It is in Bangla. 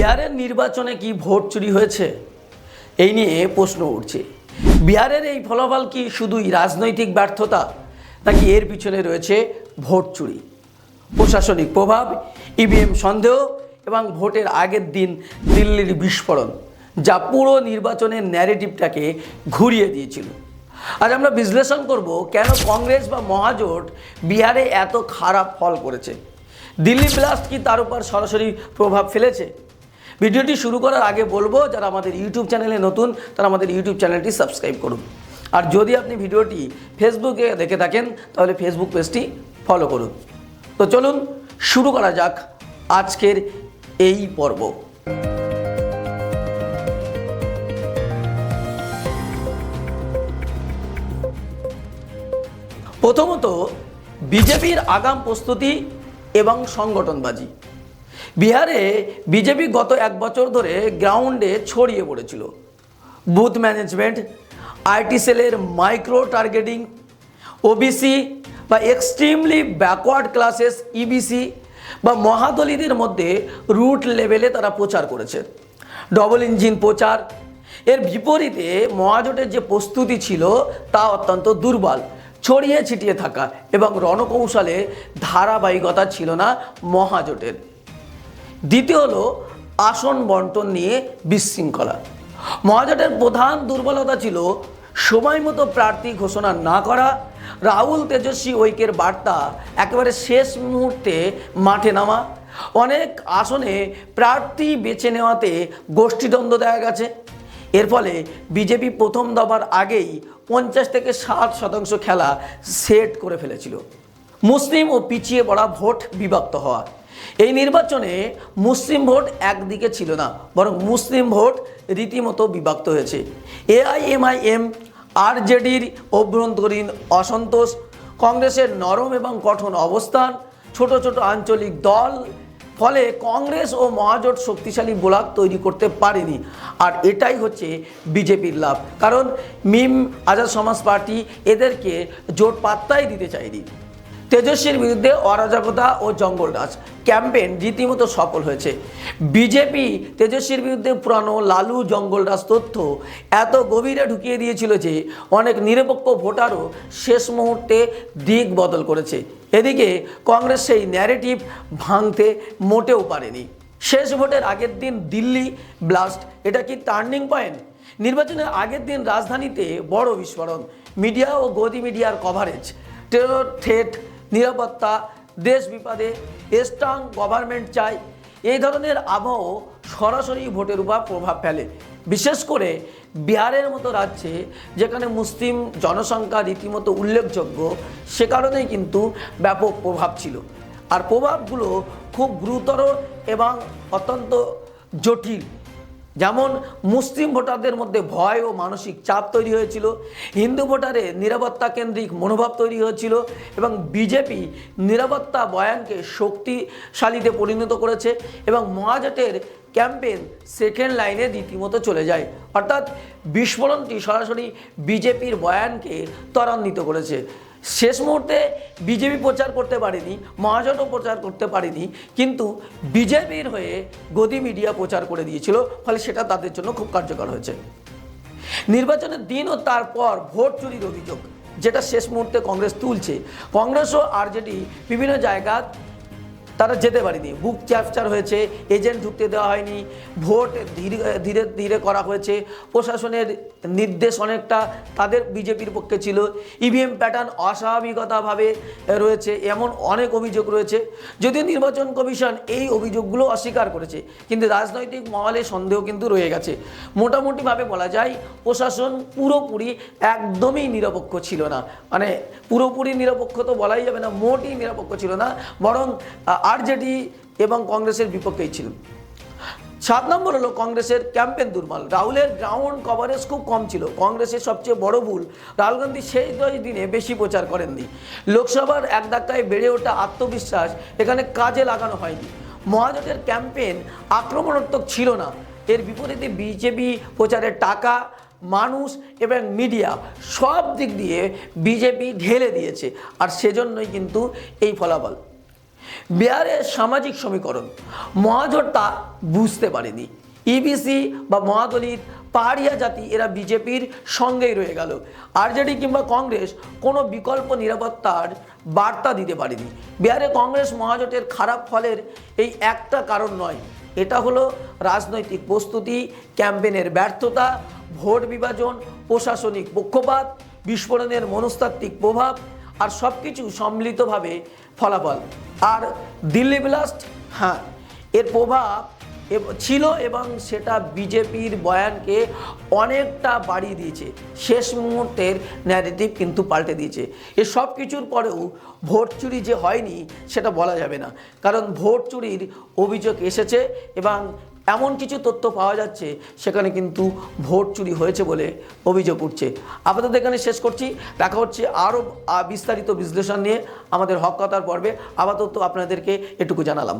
বিহারের নির্বাচনে কি ভোট চুরি হয়েছে? এই নিয়ে প্রশ্ন উঠছে। বিহারের এই ফলাফল কি শুধুই রাজনৈতিক ব্যর্থতা, নাকি এর পিছনে রয়েছে ভোট চুরি? প্রশাসনিক প্রভাব, ইভিএম সন্দেহ এবং ভোটের আগের দিন দিল্লির বিস্ফোরণ, যা পুরো নির্বাচনের ন্যারেটিভটাকে ঘুরিয়ে দিয়েছিল। আজ আমরা বিশ্লেষণ করব কেন কংগ্রেস বা মহাজোট বিহারে এত খারাপ ফল করেছে? দিল্লি ব্লাস্ট কি তার উপর সরাসরি প্রভাব ফেলেছে? ভিডিওটি শুরু করার আগে বলব, যারা আমাদের ইউটিউব চ্যানেলে নতুন, তারা আমাদের ইউটিউব চ্যানেলটি সাবস্ক্রাইব করুন। আর যদি আপনি ভিডিওটি ফেসবুকে দেখে থাকেন, তাহলে ফেসবুক পেজটি ফলো করুন। তো চলুন, শুরু করা যাক আজকের এই পর্ব। প্রথমত, বিজেপির আগাম প্রস্তুতি এবং সংগঠনবাজি। বিহারে বিজেপি গত এক বছর ধরে গ্রাউন্ডে ছড়িয়ে পড়েছিল। বুথ ম্যানেজমেন্ট, আইটি সেলের মাইক্রো টার্গেটিং, ওবিসি বা এক্সট্রিমলি ব্যাকওয়ার্ড ক্লাসেস ইবিসি বা মহাদলিদের মধ্যে রুট লেভেলে তারা প্রচার করেছে। ডবল ইঞ্জিন প্রচার, এর বিপরীতে মহাজোটের যে প্রস্তুতি ছিল তা অত্যন্ত দুর্বল, ছড়িয়ে ছিটিয়ে থাকা এবং রণকৌশলে ধারাবাহিকতা ছিল না মহাজোটের। দ্বিতীয় হলো আসন বন্টন নিয়ে বিশৃঙ্খলা। মহাজোটের প্রধান দুর্বলতা ছিল সময় মতো প্রার্থী ঘোষণা না করা। রাহুল তেজস্বী ঐক্যের বার্তা একেবারে শেষ মুহূর্তে মাঠে নামা। অনেক আসনে প্রার্থী বেছে নেওয়াতে গোষ্ঠীদ্বন্দ্ব দেখা গেছে। এর ফলে বিজেপি প্রথম দফার আগেই পঞ্চাশ থেকে ষাট শতাংশ খেলা সেট করে ফেলেছিল। মুসলিম ও পিছিয়ে পড়া ভোট বিভক্ত হওয়া। এই নির্বাচনে মুসলিম ভোট একদিকে ছিল না, বরং মুসলিম ভোট রীতিমতো বিভক্ত হয়েছে। এআইএমআইএম, আরজেডির অভ্যন্তরীণ অসন্তোষ, কংগ্রেসের নরম এবং কঠোর অবস্থান, ছোট ছোট আঞ্চলিক দল, ফলে কংগ্রেস ও মহাজোট শক্তিশালী ব্লক তৈরি করতে পারেনি। আর এটাই হচ্ছে বিজেপির লাভ। কারণ মিম আজাদ সমাজ পার্টি এদেরকে জোট পাত্তাই দিতে চায়নি। তেজস্বীর বিরুদ্ধে অরাজকতা ও জঙ্গল জঙ্গলরাজ ক্যাম্পেন রীতিমতো সফল হয়েছে। বিজেপি তেজস্বীর বিরুদ্ধে পুরানো লালু জঙ্গল জঙ্গলরাজ তথ্য এত গভীরে ঢুকিয়ে দিয়েছিল যে অনেক নিরপেক্ষ ভোটারও শেষ মুহূর্তে দিক বদল করেছে। এদিকে কংগ্রেস সেই ন্যারেটিভ ভাঙতে মোটেও পারেনি। শেষ ভোটের আগের দিন দিল্লি ব্লাস্ট এটা কি টার্নিং পয়েন্ট নির্বাচনের আগের দিন রাজধানীতে বড় বিস্ফোরণ। মিডিয়া ও গদি মিডিয়ার কভারেজ টেরর থ্রেট নিরাপত্তা, দেশ বিপদে স্ট্রং গভর্নমেন্ট চাই, এই ধরনের আবহ সরাসরি ভোটের উপর প্রভাব ফেলে। বিশেষ করে বিহারের মতো রাজ্যে, যেখানে মুসলিম জনসংখ্যা রীতিমতো উল্লেখযোগ্য, সে কারণেই কিন্তু ব্যাপক প্রভাব ছিল। আর প্রভাবগুলো খুব গুরুতর এবং অত্যন্ত জটিল। যেমন মুসলিম ভোটারদের মধ্যে ভয় ও মানসিক চাপ তৈরি হয়েছিল, হিন্দু ভোটারে নিরাপত্তা কেন্দ্রিক মনোভাব তৈরি হয়েছিল এবং বিজেপি নিরাপত্তা বয়ানকে শক্তিশালীতে পরিণত করেছে এবং মহাজোটের ক্যাম্পেন সেকেন্ড লাইনে রীতিমতো চলে যায়। অর্থাৎ বিস্ফোরণটি সরাসরি বিজেপির বয়ানকে ত্বরান্বিত করেছে। শেষ মুহূর্তে বিজেপি প্রচার করতে পারেনি, মহাজোটও প্রচার করতে পারেনি, কিন্তু বিজেপির হয়ে গদি মিডিয়া প্রচার করে দিয়েছিল, ফলে সেটা তাদের জন্য খুব কার্যকর হয়েছে। নির্বাচনের দিন ও তারপর ভোট চুরির অভিযোগ, যেটা শেষ মুহূর্তে কংগ্রেস তুলছে। কংগ্রেস ও আরজেডি বিভিন্ন জায়গা তারা যেতে পারেনি। বুক ক্যাপচার হয়েছে, এজেন্ট ঢুকতে দেওয়া হয়নি, ভোট ধীরে ধীরে ধীরে করা হয়েছে। প্রশাসনের নির্দেশ অনেকটা তাদের বিজেপির পক্ষে ছিল। ইভিএম প্যাটার্ন অস্বাভাবিকতাভাবে রয়েছে, এমন অনেক অভিযোগ রয়েছে। যদিও নির্বাচন কমিশন এই অভিযোগগুলো অস্বীকার করেছে, কিন্তু রাজনৈতিক মহলে সন্দেহ কিন্তু রয়ে গেছে। মোটামুটিভাবে বলা যায়, প্রশাসন পুরোপুরি একদমই নিরপেক্ষ ছিল না। মানে পুরোপুরি নিরপেক্ষ তো বলাই যাবে না, মোটই নিরপেক্ষ ছিল না, বরং আরজেডি এবং কংগ্রেসের বিপক্ষেই ছিল সাত নম্বর হলো কংগ্রেসের ক্যাম্পেন দুর্বল। রাহুলের গ্রাউন্ড কভারেজ খুব কম ছিল। কংগ্রেসের সবচেয়ে বড় ভুল রাহুল গান্ধী সেই দশ দিনে বেশি প্রচার করেননি। লোকসভার এক ধাক্কায় বেড়ে ওঠা আত্মবিশ্বাস এখানে কাজে লাগানো হয়নি। মহাজোটের ক্যাম্পেন আক্রমণাত্মক ছিল না। এর বিপরীতে বিজেপি প্রচারের টাকা, মানুষ এবং মিডিয়া সব দিক দিয়ে বিজেপি ঢেলে দিয়েছে। আর সেজন্যই কিন্তু এই ফলাফল। বিহারের সামাজিক সমীকরণ। মহাজোট তা বুঝতে পারেনি। ইবিসি বা মহাদলিত পাহাড়িয়া জাতি এরা বিজেপির সঙ্গেই রয়ে গেল। আরজেডি কিংবা কংগ্রেস কোনো বিকল্প নিরাপত্তার বার্তা দিতে পারেনি। বিহারে কংগ্রেস মহাজোটের খারাপ ফলের এই একটা কারণ নয়। এটা হলো রাজনৈতিক প্রস্তুতি ক্যাম্পেনের ব্যর্থতা, ভোট বিভাজন, প্রশাসনিক পক্ষপাত, বিস্ফোরণের মনস্তাত্ত্বিক প্রভাব আর সব কিছু সম্মিলিতভাবে ফলাফল। আর দিল্লি ব্লাস্ট হ্যাঁ এর প্রভাব ছিল এবং সেটা বিজেপির বয়ানকে অনেকটা বাড়িয়ে দিয়েছে। শেষ মুহূর্তের ন্যারেটিভ কিন্তু পাল্টে দিয়েছে। এ সব কিছুর পরেও ভোট চুরি যে হয়নি, সেটা বলা যাবে না। কারণ ভোট চুরির অভিযোগ এসেছে এবং এমন কিছু তথ্য পাওয়া যাচ্ছে, সেখানে কিন্তু ভোট চুরি হয়েছে বলে অভিযোগ উঠছে। আপাতত এখানে শেষ করছি। দেখা হচ্ছে আরও বিস্তারিত বিশ্লেষণ নিয়ে আমাদের হক কথার পর্বে। আপাতত আপনাদেরকে এটুকু জানালাম।